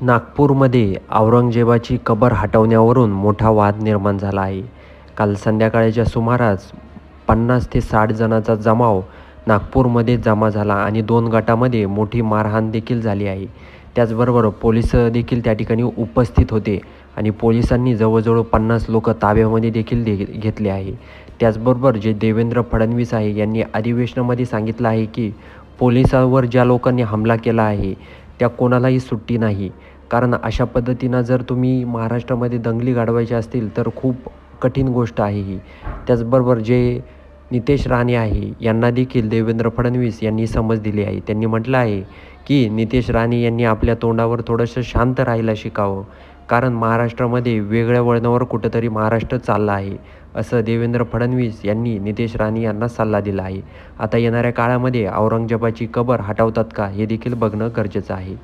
नागपूरमध्ये औरंगजेबाची कबर हटवण्यावरून मोठा वाद निर्माण झाला आहे. काल संध्याकाळच्या सुमारास पन्नास ते साठ जणांचा जमाव नागपूरमध्ये जमा झाला आणि दोन गटामध्ये मोठी मारहाण देखील झाली आहे. त्याचबरोबर पोलीस देखील त्या ठिकाणी उपस्थित होते आणि पोलिसांनी जवळजवळ पन्नास लोक ताब्यामध्ये देखील दे घेतले आहे. त्याचबरोबर जे देवेंद्र फडणवीस आहे यांनी अधिवेशनामध्ये सांगितलं आहे की पोलिसांवर ज्या लोकांनी हमला केला आहे त्या कोणालाही सुट्टी नाही. कारण अशा पद्धतीनं जर तुम्ही महाराष्ट्रामध्ये दंगली गाडवायच्या असतील तर खूप कठीण गोष्ट आहे ही. त्याचबरोबर जे नितेश राणे आहे यांना देखील देवेंद्र फडणवीस यांनी समज दिली आहे. त्यांनी म्हटलं आहे की नितेश राणे यांनी आपल्या तोंडावर थोडंसं शांत राहायला शिकावं. कारण महाराष्ट्रामध्ये वेगळ्या वळणावर कुठंतरी महाराष्ट्र चालला आहे असं देवेंद्र फडणवीस यांनी नितेश राणे यांना सल्ला दिला आहे. आता येणाऱ्या काळामध्ये औरंगजेबाची कबर हटवतात का हे देखील बघणं गरजेचं आहे.